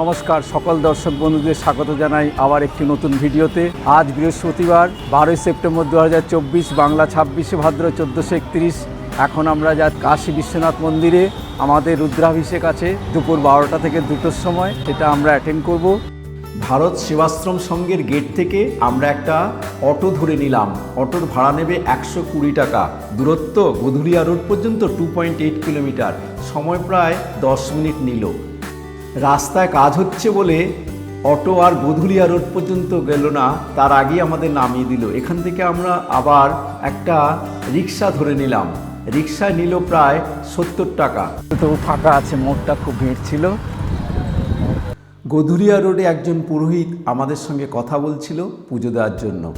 নমস্কার, সকল দর্শক বন্ধুদের স্বাগত জানাই আবার একটি নতুন ভিডিওতে। আজ বৃহস্পতিবার, বারোই সেপ্টেম্বর দু হাজার চব্বিশ, বাংলা ছাব্বিশে ভাদ্র চোদ্দোশো একত্রিশ। এখন আমরা যা কাশী বিশ্বনাথ মন্দিরে আমাদের রুদ্রাভিষেক আছে, দুপুর বারোটা থেকে দুটোর সময়, এটা আমরা অ্যাটেন্ড করব। ভারত সেবাশ্রম সংঘের গেট থেকে আমরা একটা অটো ধরে নিলাম। অটোর ভাড়া নেবে একশো কুড়ি টাকা। দূরত্ব গধুরিয়া রোড পর্যন্ত টু পয়েন্ট এইট কিলোমিটার সময় প্রায় দশ মিনিট নিল। রাস্তায় কাজ হচ্ছে বলে অটো আর গধুলিয়া রোড পর্যন্ত গেল না তার আগেই আমাদের নামিয়ে দিল। এখান থেকে আমরা আবার একটা রিক্সা ধরে নিলাম। রিক্সা নিল প্রায় সত্তর টাকা। তো ফাঁকা আছে মোড়টা খুব ভিড় ছিল। গধুলিয়া রোডে একজন পুরোহিত আমাদের সঙ্গে কথা বলছিল পুজো দেওয়ার জন্য।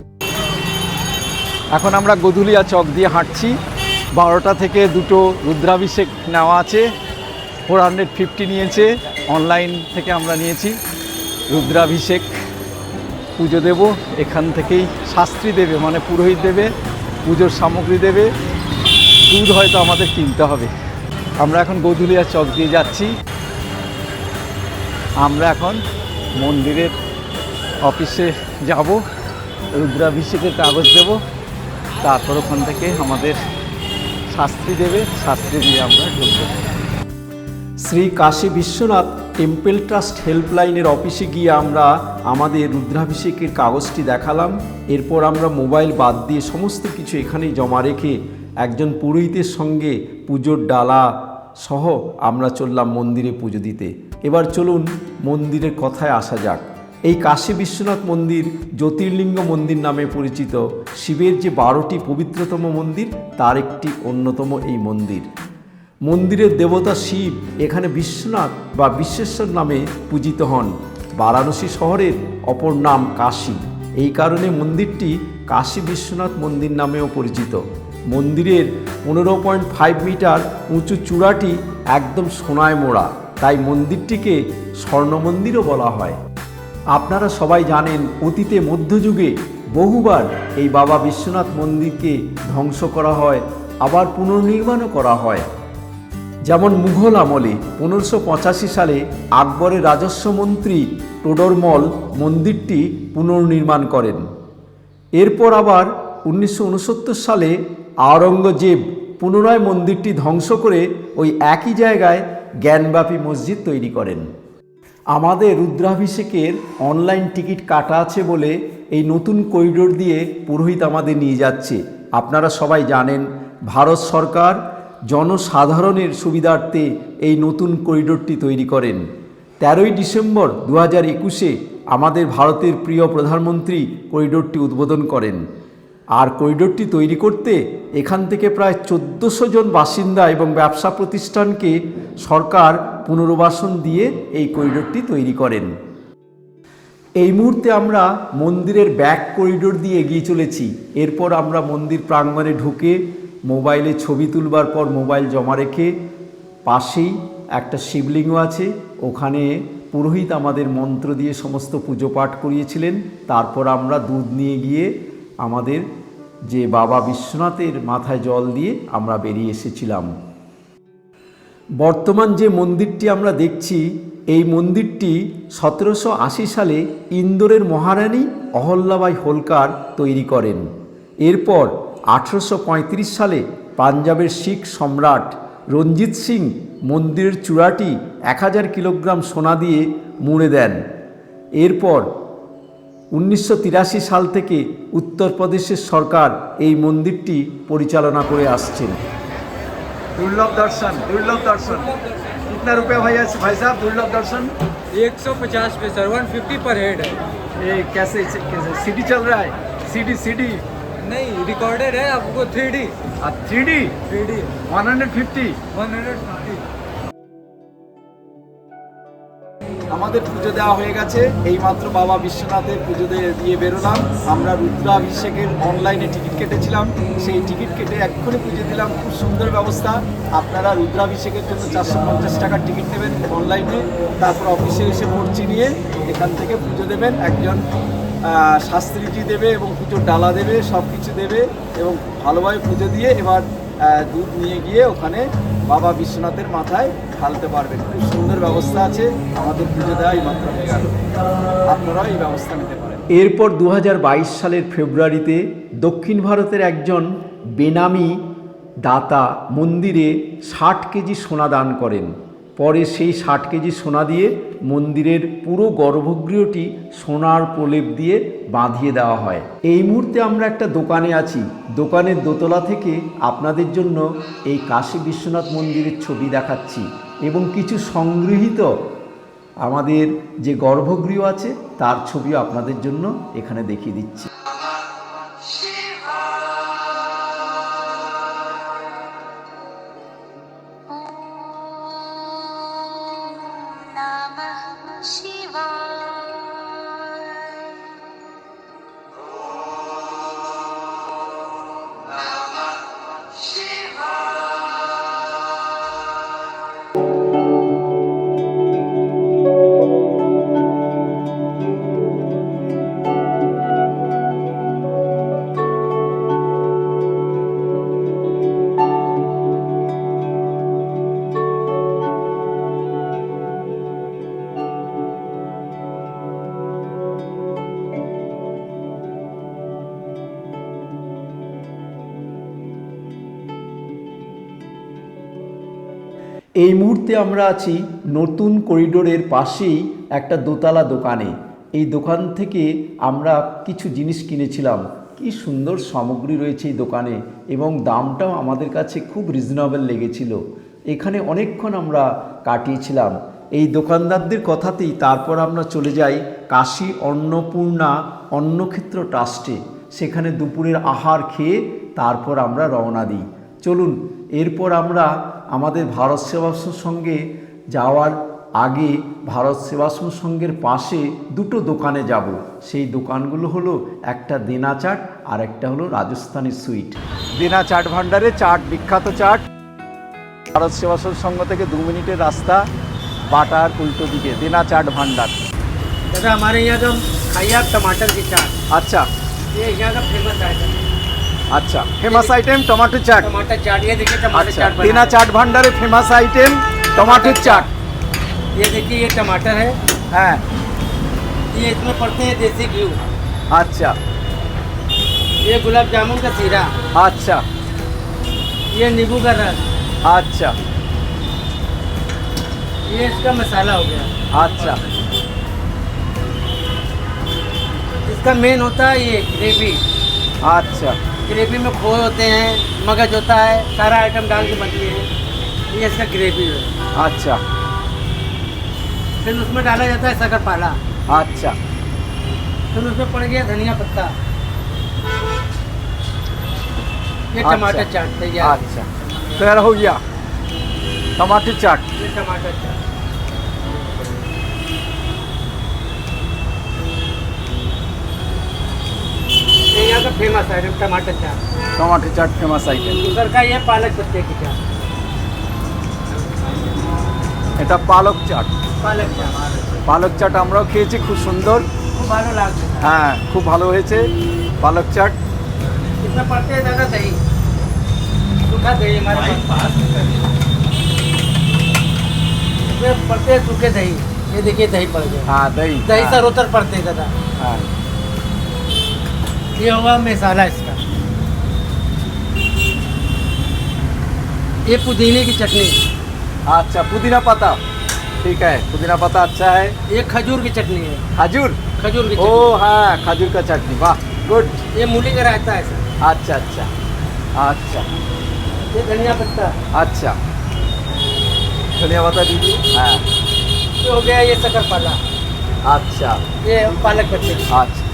এখন আমরা গধুলিয়া চক দিয়ে হাঁটছি। বারোটা থেকে দুটো রুদ্রাভিষেক নেওয়া আছে। ফোর হান্ড্রেড ফিফটি নিয়েছে। অনলাইন থেকে আমরা নিয়েছি। রুদ্রাভিষেক পুজো দেব। এখান থেকেই শাস্ত্রী দেবে মানে পুরোহিত দেবে, পুজোর সামগ্রী দেবে। দুধ হয়তো আমাদের কিনতে হবে। আমরা এখন গধুলিয়া চক দিয়ে যাচ্ছি। আমরা এখন মন্দিরের অফিসে যাব, রুদ্রাভিষেকের কাগজ দেব। তারপর ওখান থেকে আমাদের শাস্ত্রী দেবে, শাস্ত্রী দিয়ে আমরা ঢুকবো। শ্রী কাশী বিশ্বনাথ টেম্পল ট্রাস্ট হেল্পলাইনের অফিসে গিয়ে আমরা আমাদের রুদ্রাভিষেকের কাগজটি দেখালাম। এরপর আমরা মোবাইল বাদ দিয়ে সমস্ত কিছু এখানেই জমা রেখে একজন পুরোহিতের সঙ্গে পুজোর ডালা সহ আমরা চললাম মন্দিরে পুজো দিতে। এবার চলুন মন্দিরের কথায় আসা যাক। এই কাশী বিশ্বনাথ মন্দির জ্যোতির্লিঙ্গ মন্দির নামে পরিচিত। শিবের যে বারোটি পবিত্রতম মন্দির, তার একটি অন্যতম এই মন্দির। মন্দিরের দেবতা শিব এখানে বিশ্বনাথ বা বিশ্বেশ্বর নামে পূজিত হন। বারাণসী শহরের অপর নাম কাশী। এই কারণে মন্দিরটি কাশী বিশ্বনাথ মন্দির নামেও পরিচিত। মন্দিরের পনেরো পয়েন্ট ফাইভ মিটার উঁচু চূড়াটি একদম সোনায় মোড়া। তাই মন্দিরটিকে স্বর্ণ মন্দিরও বলা হয়। আপনারা সবাই জানেন, অতীতে মধ্যযুগে বহুবার এই বাবা বিশ্বনাথ মন্দিরকে ধ্বংস করা হয়, আবার পুনর্নির্মাণও করা হয়। যেমন মুঘল আমলে পনেরোশো সালে আকবরের রাজস্ব মন্ত্রী টোডরমল মন্দিরটি পুনর্নির্মাণ করেন। এরপর আবার উনিশশো উনসত্তর সালে আওরঙ্গজেব পুনরায় মন্দিরটি ধ্বংস করে ওই একই জায়গায় জ্ঞানব্যাপী মসজিদ তৈরি করেন। আমাদের রুদ্রাভিষেকের অনলাইন টিকিট কাটা আছে বলে এই নতুন করিডোর দিয়ে পুরোহিত আমাদের নিয়ে যাচ্ছে। আপনারা সবাই জানেন, ভারত সরকার জনসাধারণের সুবিধার্থে এই নতুন করিডোরটি তৈরি করেন। তেরোই ডিসেম্বর দু হাজার একুশে আমাদের ভারতের প্রিয় প্রধানমন্ত্রী করিডোরটি উদ্বোধন করেন। আর করিডোরটি তৈরি করতে এখান থেকে প্রায় চোদ্দোশো জন বাসিন্দা এবং ব্যবসা প্রতিষ্ঠানকে সরকার পুনর্বাসন দিয়ে এই করিডোরটি তৈরি করেন। এই মুহূর্তে আমরা মন্দিরের ব্যাক করিডোর দিয়ে এগিয়ে চলেছি। এরপর আমরা মন্দির প্রাঙ্গণে ঢুকে মোবাইলে ছবি তুলবার পর মোবাইল জমা রেখে পাশেই একটা শিবলিঙ্গ আছে। ওখানে পুরোহিত আমাদের মন্ত্র দিয়ে সমস্ত পুজো পাঠ করিয়েছিলেন। তারপর আমরা দুধ নিয়ে গিয়ে আমাদের যে বাবা বিশ্বনাথের মাথায় জল দিয়ে আমরা বেরিয়ে এসেছিলাম। বর্তমান যে মন্দিরটি আমরা দেখছি, এই মন্দিরটি সতেরোশো আশি সালে ইন্দোরের মহারানী অহল্যাবাই হোলকার তৈরি করেন। এরপর আঠেরোশো সালে পাঞ্জাবের শিখ সম্রাট রঞ্জিত সিং মন্দিরের চূড়াটি এক হাজার কিলোগ্রাম সোনা দিয়ে মুড়ে দেন এরপর উনিশশো সাল থেকে উত্তরপ্রদেশের সরকার এই মন্দিরটি পরিচালনা করে আসছেন दुर्लभ दर्शन दुर्लभ दर्शन कितना रुपया भैया भाई साहब दुर्लभ दर्शन एक सौ पचास पे sir one fifty per head है ये कैसे कैसे सीडी चल रहा है सीडी सीडी नहीं रिकॉर्डेड है आपको three D three D three D one hundred fifty one hundred fifty আমাদের পুজো দেওয়া হয়ে গেছে এইমাত্র বাবা বিশ্বনাথের পুজো দিয়ে দিয়ে বেরোলাম আমরা রুদ্রাভিষেকের অনলাইনে টিকিট কেটেছিলাম সেই টিকিট কেটে এক্ষুনি পুজো দিলাম খুব সুন্দর ব্যবস্থা আপনারা রুদ্রাভিষেকের জন্য চারশো পঞ্চাশ টাকার টিকিট নেবেন অনলাইনে তারপর অফিসে এসে ভর্তি নিয়ে এখান থেকে পুজো দেবেন একজন শাস্ত্রীজি দেবে এবং পুজোর ডালা দেবে সব কিছু দেবে এবং ভালোভাবে পুজো দিয়ে এবার দুধ নিয়ে গিয়ে ওখানে বাবা বিশ্বনাথের মাথায় ঢালতে পারবেন। খুব সুন্দর ব্যবস্থা আছে, আমাদের পুজো দেওয়া এই মাত্র হয়ে আপনারাও এই ব্যবস্থা নিতে পারেন। এরপর দু হাজার বাইশ সালের ফেব্রুয়ারিতে দক্ষিণ ভারতের একজন বেনামি দাতা মন্দিরে ষাট কেজি সোনা দান করেন। পরে সেই ষাট কেজি সোনা দিয়ে মন্দিরের পুরো গর্ভগৃহটি সোনার প্রলেপ দিয়ে বাঁধিয়ে দেওয়া হয়। এই মুহূর্তে আমরা একটা দোকানে আছি। দোকানের দোতলা থেকে আপনাদের জন্য এই কাশী বিশ্বনাথ মন্দিরের ছবি দেখাচ্ছি এবং কিছু সংগৃহীত আমাদের যে গর্ভগৃহ আছে, তার ছবিও আপনাদের জন্য এখানে দেখিয়ে দিচ্ছি। এই মুহূর্তে আমরা আছি নতুন করিডোরের পাশেই একটা দোতলা দোকানে। এই দোকান থেকে আমরা কিছু জিনিস কিনেছিলাম। কি সুন্দর সামগ্রী রয়েছে এই দোকানে এবং দামটাও আমাদের কাছে খুব রিজনেবল লেগেছিল। এখানে অনেকক্ষণ আমরা কাটিয়েছিলাম। এই দোকানদারদের কথাতেই তারপর আমরা চলে যাই কাশী অন্নপূর্ণা অন্নক্ষেত্র ট্রাস্টে। সেখানে দুপুরের আহার খেয়ে তারপর আমরা রওনা দিই। চলুন এরপর আমরা আমাদের ভারত সেবাশ্রম সঙ্গে যাওয়ার আগে ভারত সেবাশ্রম সঙ্গের পাশে দুটো দোকানে যাব সেই দোকানগুলো হলো একটা দেনা চাট আর একটা হলো রাজস্থানি সুইট দিনা চাট ভান্ডারে চাট বিখ্যাত চাট ভারত সেবাশ্রম সংঘ থেকে দু মিনিটের রাস্তা বাটার উল্টো দিকে দিনা চাট ভান্ডার दादा हमारे यहाँ का खाइए आप टमाटर की चाट আচ্ছা ये यहाँ का फेमस आइटम अच्छा फ़ेमस आइटम टमाटो चाट टमाटर चाट ये देखिए टमाटर चाट बिना चाट भंडार फ़ेमस आइटम टमाटर चाट ये देखिए ये टमाटर है। हाँ। ये इसमें पड़ते हैं देसी घी। अच्छा। ये गुलाब जामुन का सीरा। अच्छा। ये नींबू का रस। अच्छा। ये इसका मसाला हो गया। अच्छा। इसका मेन होता है ये ग्रेवी अच्छा। ग्रेवी में खोए होते हैं मगज होता है सारा आइटम डाल के बनती है। ये इसका ग्रेवी है। अच्छा। फिर उसमें डाला जाता है सकर पाला। अच्छा। फिर उसमें पड़ गया धनिया पत्ता। ये अच्छा। टमाटर चाट तैयार। अच्छा। तो तैयार हो गया। टमाटर चाट। ये टमाटर चाट। फेमस आइटम टमाटर चाट टमाटर चाट फेमास आइटम उधर का ये पालक पत्ते की चाट এটা পালক চাট पालक चाट পালক চাট আমরাও খেয়েছি খুব সুন্দর वो भालो लागते हैं হ্যাঁ খুব ভালো হয়েছে পালক চাট इसमें पड़ते हैं ज़्यादा दही सूखा दही हमारे पास इसमें पड़ते हैं सूखे दही ये देखिए दही पड़ गया হ্যাঁ দই दही হ্যাঁ, सरोतर पड़ते हैं ज़्यादा হ্যাঁ ये होगा मसाला इसका। ये पुदीने की चटनी। अच्छा पुदीना पत्ता ठीक है पुदीना पत्ता अच्छा है। ये खजूर की चटनी है। खजूर? खजूर की ओ हाँ खजूर का चटनी। वाह गुड। ये मूली का रायता है सर। अच्छा अच्छा। अच्छा। ये धनिया पत्ता। अच्छा। धनिया पत्ता दीजिए। हाँ। ये हो गया ये शक्कर पाला। अच्छा। ये पालक पत्ते। अच्छा।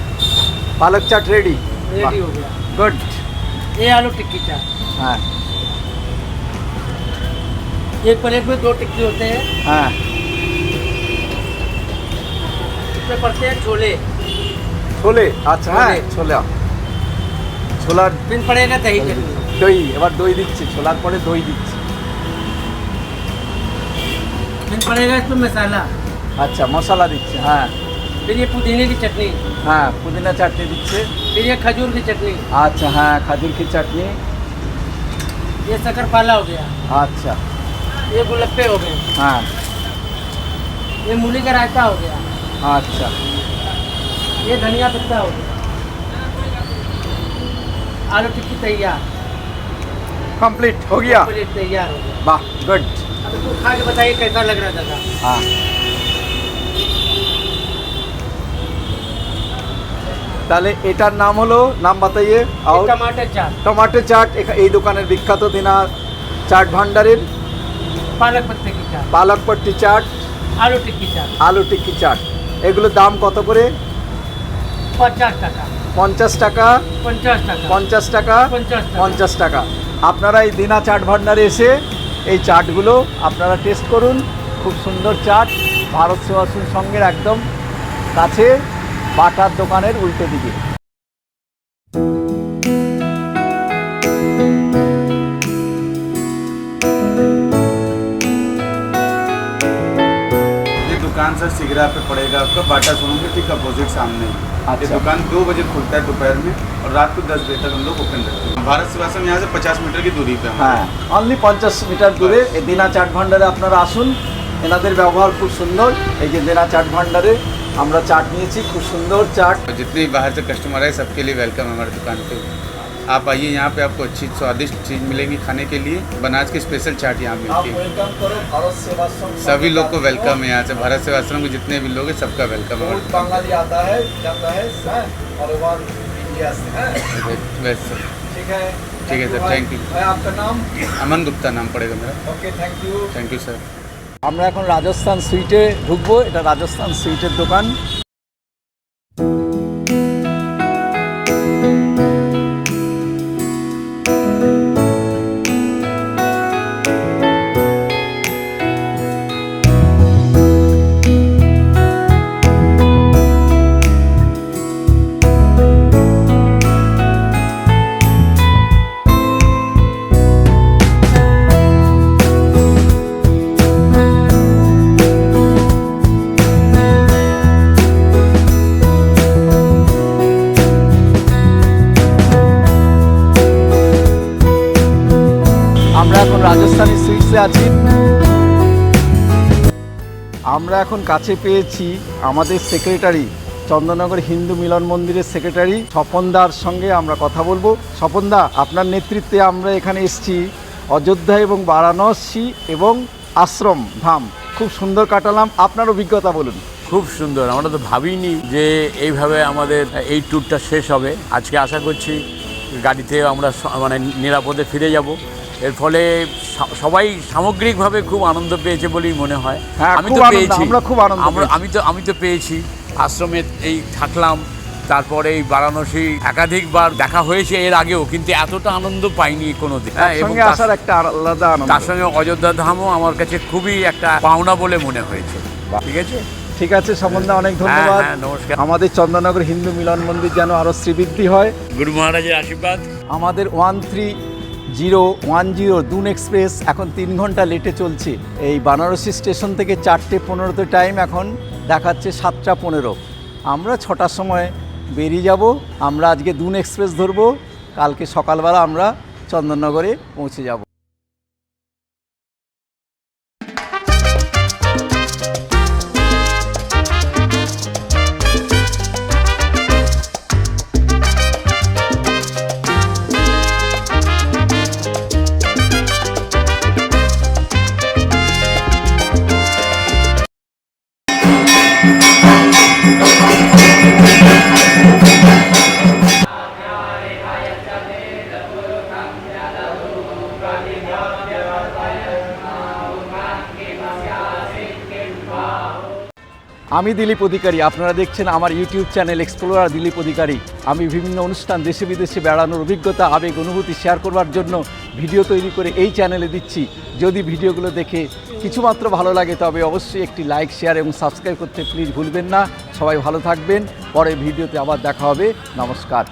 पालक चाट रेडी रेडी हो गया गुड ये आलू टिक्की चाट हाँ एक प्लेट में दो टिक्की होते हैं हाँ इसमें पड़ते हैं छोले ছোলে আচ্ছা হ্যাঁ ছোলা ছোলার फिर पड़ेगा दही चटनी দই এবার দই দিচ্ছি ছোলার পরে দই দিচ্ছি फिर पड़ेगा इसमें मसाला আচ্ছা মশলা দিচ্ছে হ্যাঁ फिर ये पुदीने की चटनी। हाँ पुदीना चटनी दीजिए फिर ये खजूर की चटनी। अच्छा हाँ खजूर की चटनी। ये हो गया। अच्छा। ये गुलप्पे हो गए। हाँ। ये मूली का रायता हो गया। अच्छा। ये धनिया पत्ता हो गया। आलू टिक्की तैयार। कंप्लीट हो गया। तैयार हो गया। वाह गुड। अब खा के बताइए कैसा लग रहा था हाँ। তাহলে এটার নাম হলো নাম বাতাইয়ে টমাটো চাট। টমাটো চাট। এই দোকানের বিখ্যাত দিনার চাট ভান্ডারের পালকপট্টি চাট? আলু টিক্কি চাট। আলু টিক্কি চাট। এগুলোর দাম কত করে? পঞ্চাশ টাকা। পঞ্চাশ টাকা। পঞ্চাশ টাকা। পঞ্চাশ টাকা। পঞ্চাশ টাকা। আপনারা এই দিনা চাট ভান্ডারে এসে এই চাটগুলো আপনারা টেস্ট করুন। খুব সুন্দর চাট। ভারত সেবাসুর সঙ্গের একদম কাছে। বাটার দোকানের উল্টো দিকে ये दुकान सर सिगरा पे पड़ेगा आपका बाटा सोनू के ठीक अपोजिट सामने ही ये अच्छा। दुकान दो बजे खुलता है दोपहर में और रात को दस बजे तक हम लोग ओपन रखते हैं भारत सेवाश्रम यहाँ से पचास मीटर की दूरी पे हम হ্যাঁ অনলি পঞ্চাশ মিটার দূরে এই দিনা চাট ভান্ডারে আপনারা আসুন এনাদের ব্যবহার খুব সুন্দর এই যে দিনা চাট ভান্ডারে আমরা চাট নিয়েছি খুব সুন্দর চাট और जितने भी बाहर से कस्टमर है सबके लिए वेलकम है हमारे दुकान पे आप आइए यहाँ पे आपको अच्छी स्वादिष्ट चीज़ मिलेंगी खाने के लिए बनारस की स्पेशल चाट यहाँ मिलती है ওয়েলকাম করো ভারত সেবাশ্রম सभी लोग को वेलकम है यहाँ से भारत सेवाश्रम के जितने भी लोग हैं सबका वेलकम है बहुत बंगाली आता है जाता है हाँ, और वन इंडिया से हाँ, वैसे ठीक है ठीक है, Thank sir, you, भाई। thank you. भाई, आपका नाम अमन गुप्ता नाम पड़ेगा मेरा okay thank you thank you sir আমরা এখন রাজস্থান সুইটে ঢুকবো। এটা রাজস্থান সুইটের দোকান। আমরা এখন কাছে পেয়েছি আমাদের সেক্রেটারি, চন্দননগর হিন্দু মিলন মন্দিরের সেক্রেটারি স্বপনদার সঙ্গে আমরা কথা বলব। স্বপনদা আপনার নেতৃত্বে আমরা এখানে এসেছি অযোধ্যা এবং বারাণসী এবং আশ্রম ধাম। খুব সুন্দর কাটালাম, আপনার অভিজ্ঞতা বলুন। খুব সুন্দর, আমরা তো ভাবিনি যে এইভাবে আমাদের এই ট্যুরটা শেষ হবে। আজকে আশা করছি গাড়িতে আমরা মানে নিরাপদে ফিরে যাব। এর ফলে সবাই সামগ্রিকভাবে খুব আনন্দ পেয়েছে বলেই মনে হয়। হ্যাঁ, আমি তো পেয়েছি। আমরা খুব আনন্দ আমরা- আমি তো আমি তো পেয়েছি। আশ্রমে এই থাকলাম তারপরে এই বারাণসী একাধিকবার দেখা হয়েছে এর আগেও কিন্তু এতটা আনন্দ পাইনি কোনো দিন সঙ্গে আসার একটা আলাদা আনন্দ। তার সঙ্গে অযোধ্যা ধামও আমার কাছে খুবই একটা পাওনা বলে মনে হয়েছে। ঠিক আছে? ঠিক আছে সম্বন্ধে অনেক ধন্যবাদ। হ্যাঁ, নমস্কার। আমাদের চন্দননগর হিন্দু মিলন মন্দির যেন আরও শ্রীবৃদ্ধি হয়। গুরু মহারাজের আশীর্বাদ। আমাদের one three zero one zero Doon express, এখন তিন ঘণ্টা লেটে চলছে। এই বানারসি স্টেশন থেকে চারটে পনেরোতে টাইম এখন দেখাচ্ছে সাতটা পনেরো। আমরা ছটার সময় বেরিয়ে যাব, আমরা আজকে দুন এক্সপ্রেস ধরবো, কালকে সকালবেলা আমরা চন্দননগরে পৌঁছে যাব। আমি দিলীপ অধিকারী, আপনারা দেখছেন আমার YouTube channel explorer Dilip Adhikari. আমি বিভিন্ন অনুষ্ঠান দেশে বিদেশে বেড়ানোর অভিজ্ঞতা, আবেগ, অনুভূতি শেয়ার করবার জন্য ভিডিও তৈরি করে এই চ্যানেলে দিচ্ছি। যদি ভিডিওগুলো দেখে কিছুমাত্র ভালো লাগে, তবে অবশ্যই একটি লাইক শেয়ার এবং সাবস্ক্রাইব করতে প্লিজ ভুলবেন না। সবাই ভালো থাকবেন। পরে ভিডিওতে আবার দেখা হবে। নমস্কার।